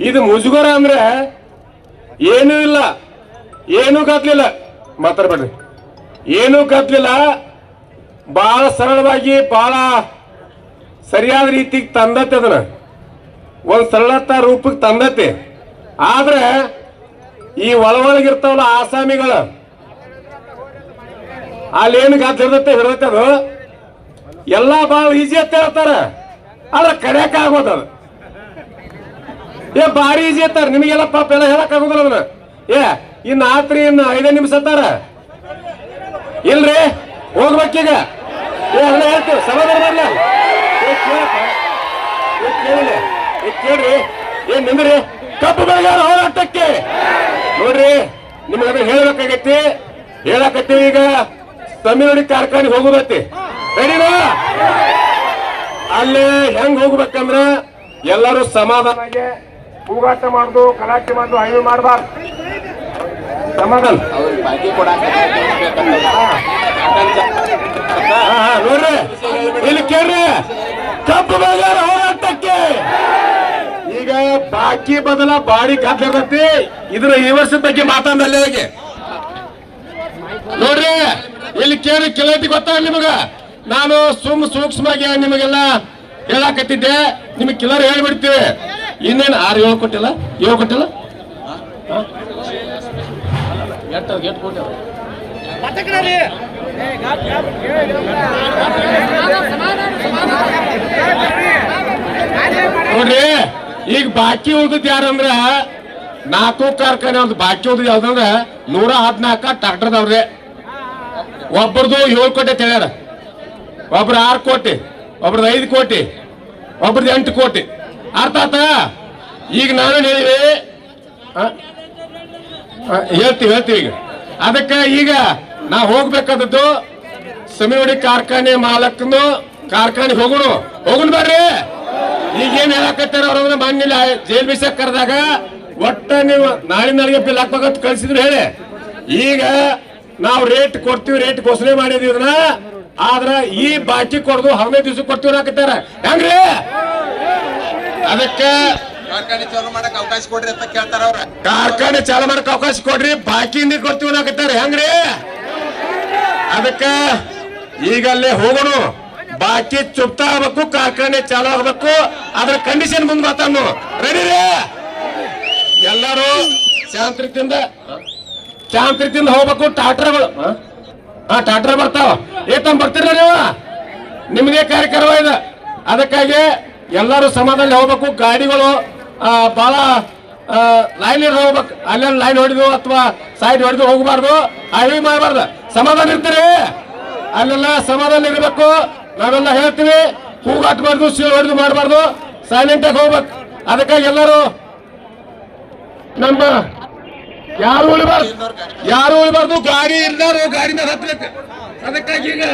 ಇದು ಮುಜುಗರ ಅಂದ್ರೆ ಏನೂ ಇಲ್ಲ, ಏನೂ ಕತ್ಲಿಲ್ಲ ಮಾತಾಡ್ಬೇಡ್ರಿ. ಏನೂ ಕತ್ಲಿಲ್ಲ ಬಹಳ ಸರಳವಾಗಿ ಬಹಳ ಸರಿಯಾದ ರೀತಿಗೆ ತಂದತ್ತೆ ಅದನ್ನ. ಒಂದು ಸರಳತ ರೂಪಕ್ಕೆ ತಂದತ್ತೆ. ಆದ್ರೆ ಈ ಒಳಗೊಳಗಿರ್ತಾವಲ್ಲ ಆಸಾಮಿಗಳ ಅಲ್ಲಿ ಏನು ಹಿಡ್ದತ್ತೆ ಹಿಡ್ದತ್ತೆ ಅದು? ಎಲ್ಲ ಬಹಳ ಈಜಿ ಅಂತ ಹೇಳ್ತಾರೆ ಆದ್ರೆ ಕರೆಯಕ್ ಆಗೋದು ಅದು. ಏ, ಭಾರಿ ಈಜಿ ಅಂತಾರ ನಿಮಗೆಲ್ಲ ಪಾಪ ಎಲ್ಲ ಹೇಳಕ್ ಆಗೋದಿಲ್ಲ ಅದನ್ನ. ಏ ಇನ್ನು ಆತ್ರಿ ಇನ್ನು ಐದೇ ನಿಮಿಷ ಅತ್ತಾರ? ಇಲ್ರಿ ಹೋಗ್ಬೇಕೀಗ ಏ, ಅಲ್ಲ ಹೇಳ್ತೀವಿ ಸಮಾಧಾನ ಬರ್ಲ. ಏ, ಕೇಳಪ್ಪ. ಏ, ಕೇಳಿಲ್ಲ. ಏ, ಕೇಳ್ರಿ. ಏನ್ ನಿಂದ್ರಿ. ಕಪ್ಪು ಬೆಳೆಗಾರ ಹೋರಾಟಕ್ಕೆ. ನೋಡ್ರಿ, ನಿಮ್ಗೆ ಹೇಳ್ಬೇಕಾಗೈತಿ. ಹೇಳಕತ್ತೀವಿ ಈಗ. ತಮಿಳುನಾಡಿ ಕಾರ್ಖಾನೆ ಹೋಗುದೈತಿ. ರೆಡಿನಾ ಅಲ್ಲಿ ಹೆಂಗ್ ಹೋಗ್ಬೇಕಂದ್ರ ಎಲ್ಲರೂ ಸಮಾಧಾನಾಗೆ ಕೂಗಾಟ ಮಾಡುದು ಗಲಾಟೆ ಮಾಡುದು ಹೈವೆ ಮಾಡಬಾರ್ದು. ಸಮಾಧಾನ ನೋಡ್ರಿ. ಇಲ್ಲಿ ಕೇಳ್ರಿ. ಕಬ್ಬು ಬೆಳೆಗಾರ ಹೋರಾಟಕ್ಕೆ. ಈಗ ಬಾಕಿ ಬದಲ ಬಾಡಿ ಕಾದ್ಲಿರ್ತೈತಿ ಇದ್ರ ಈ ವರ್ಷದ ಬಗ್ಗೆ ಮಾತಾಡಲ್ಲ ಹೇಗೆ? ನೋಡ್ರಿ ಇಲ್ಲಿ ಕೇಳಿ ಕೆಲವತಿ ಗೊತ್ತಾಗ ನಿಮಗ? ನಾನು ಸುಮ್ ಸೂಕ್ಷ್ಮವಾಗಿ ನಿಮಗೆಲ್ಲ ಹೇಳಾಕತ್ತಿದ್ದೆ. ನಿಮಗೆ ಕಿಲರ್ ಹೇಳ್ಬಿಡ್ತೀವಿ. ಇನ್ನೇನು ಆರು ಏಳು ಕೊಟ್ಟಿಲ್ಲ? ಏಳು ಕೊಟ್ಟಿಲ್ಲ? ನೋಡ್ರಿ, ಈಗ ಬಾಕಿ ಉಳಿದ ಯಾರಂದ್ರ ನಾಲ್ಕು ಕಾರ್ಖಾನೆ, ಒಂದು ಬಾಕಿ ಉಳ್ದದ್ ಯಾವ್ದಂದ್ರ ನೂರ ಹದಿನಾಲ್ಕ ಟ್ರಾಕ್ಟರ್ದವ್ರೆ ಒಬ್ಬರದು ಏಳು ಕೋಟಿ ಹೇಳ್ಯಾರ ಒಬ್ರು ಆರು ಕೋಟಿ, ಒಬ್ರದ್ದು ಐದು ಕೋಟಿ, ಒಬ್ರದ್ದು ಎಂಟು ಕೋಟಿ. ಅರ್ಥ ಆತ ಈಗ ನಾನು ಹೇಳಿದೆ ಹೇಳ್ತೀವಿ ಹೇಳ್ತೀವಿ ಈಗ. ಅದಕ್ಕೆ ಈಗ ನಾವು ಹೋಗ್ಬೇಕಾದದ್ದು ಸಮಿವಡಿ ಕಾರ್ಖಾನೆ ಮಾಲಕನು ಕಾರ್ಖಾನೆ ಹೋಗೋಣ ಹೋಗುಣ ಬರ್ರಿ. ಈಗೇನ್ ಹೇಳಕತ್ತಾರ ಅವ್ರ ಮನ್ನಿಲ್ಲ ಜೈಲ್ ಬಿಸಾಕ್ ಕರೆದಾಗ ಒಟ್ಟ ನೀವು ನಾಳೆ ನಾಳೆಗೆ ಬಿಲ್ ಹಾಕ್ಬೇಕಂತ ಕಳ್ಸಿದ್ರು ಹೇಳಿ. ಈಗ ನಾವು ರೇಟ್ ಕೊಡ್ತೀವಿ ರೇಟ್ ಘೋಷಣೆ ಮಾಡಿದ್ವಿ ಇದನ್ನ. ಆದ್ರ ಈ ಬಾಕಿ ಕೊಡ್ದು ಹದಿನೈದು ದಿವ್ಸ ಕೊಡ್ತೀವಿ ಹಾಕತ್ತಾರ ಹೆಂಗ್ರಿ? ಅದಕ್ಕೆ ಕಾರ್ಖಾನೆ ಚಾಲು ಮಾಡಕ್ ಅವಕಾಶ ಕೊಡ್ರಿ ಅಂತ ಕೇಳ್ತಾರ ಅವ್ರ. ಕಾರ್ಖಾನೆ ಚಾಲು ಮಾಡಕ್ ಅವಕಾಶ ಕೊಡ್ರಿ ಬಾಕಿ ಹಿಂದಿ ಕೊಡ್ತೀವಿ ಅನ್ನಕತ್ತಾರ ಹೆಂಗ್ರಿ? ಅದಕ್ಕ ಈಗ ಅಲ್ಲೇ ಹೋಗೋಣ. ಬಾಕಿ ಚುಪ್ತಾ ಆಗ್ಬೇಕು ಕಾರ್ಖಾನೆ ಚಾಲು ಆಗ್ಬೇಕು. ಅದ್ರ ಕಂಡೀಷನ್ ಮುಂದೆ ಮಾತಾನು ರೆಡಿ ರೀ? ಎಲ್ಲರೂ ಶಾಂತ್ರಿತಿಂದ ಶಾಂತ್ರಿತಿಂದ ಹೋಗ್ಬೇಕು ಟಾಟ್ರಗಳು ಹಾ? ಟಾಟ್ರ ಬರ್ತಾವ. ಏತಂ ಬರ್ತೀರ ನೀವು? ನಿಮ್ಗೆ ಕಾರ್ಯಕ್ರಮ ಇದೆ ಅದಕ್ಕಾಗಿ ಎಲ್ಲರೂ ಸಮಾಧಾನ ಹೋಗ್ಬೇಕು, ಗಾಡಿಗಳು ಬಹಳ ಲೈನ್ ಹೋಗ್ಬೇಕು. ಅಲ್ಲೆಲ್ಲ ಲೈನ್ ಹೊಡೆದು ಅಥವಾ ಸೈಡ್ ಹೊಡೆದು ಹೋಗಬಾರ್ದು. ಹೈವಿ ಮಾಡಬಾರ್ದು. ಸಮಾಧಾನ ಇರ್ತೀರಿ? ಅಲ್ಲೆಲ್ಲ ಸಮಾಧಾನ ಇರಬೇಕು. ನಾವೆಲ್ಲ ಹೇಳ್ತೀವಿ ಕೂಗಾಟ್ಬಾರ್ದು ಸೀಲ್ ಹೊಡೆದು ಮಾಡಬಾರ್ದು. ಸೈಲೆಂಟ್ ಆಗಿ ಹೋಗ್ಬೇಕು. ಅದಕ್ಕಾಗಿ ಎಲ್ಲರೂ ನಮ್ಮ ಯಾರು ಉಳಿಬಾರ್ದು? ಯಾರು ಉಳಿಬಾರ್ದು? ಗಾಡಿ ಇಲ್ದಾರು ಗಾಡಿ ಮೇಲೆ ಹತ್ಬೇಕು. ಅದಕ್ಕಾಗಿ ಈಗ?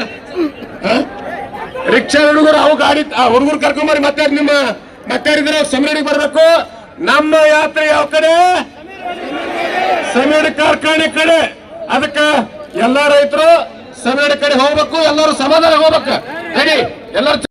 ರಿಕ್ಷಾ ಹುಡುಗರು ಅವು ಗಾಡಿ ಹುಡುಗರು ಕರ್ಕೊಂಬರಿ, ಮತ್ತೆ ನಿಮ್ಮ, ಮತ್ತೆ ಸಮಿರಣಿಗೆ ಬರಬೇಕು. ನಮ್ಮ ಯಾತ್ರೆ ಯಾವ ಕಡೆ? ಸಮೀರ ಕಾರ್ಖಾನೆ ಕಡೆ. ಅದಕ್ಕ ಎಲ್ಲಾ ರೈತರು ಸಮೀರ ಕಡೆ ಹೋಗ್ಬೇಕು, ಎಲ್ಲರೂ ಸಮಾಧಾನ ಹೋಗ್ಬೇಕು. ಎಲ್ಲರೂ